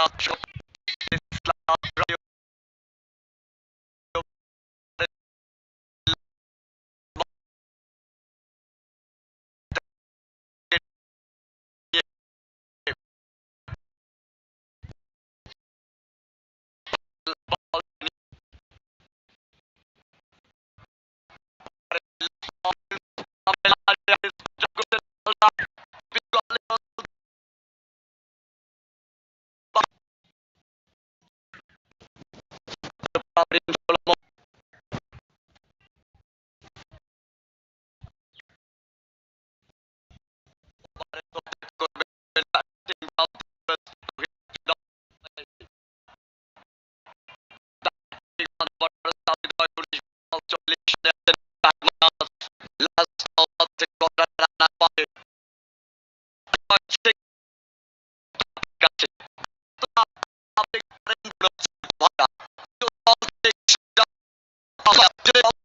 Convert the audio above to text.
çok tamarin solomon Last of the Gorana Party. just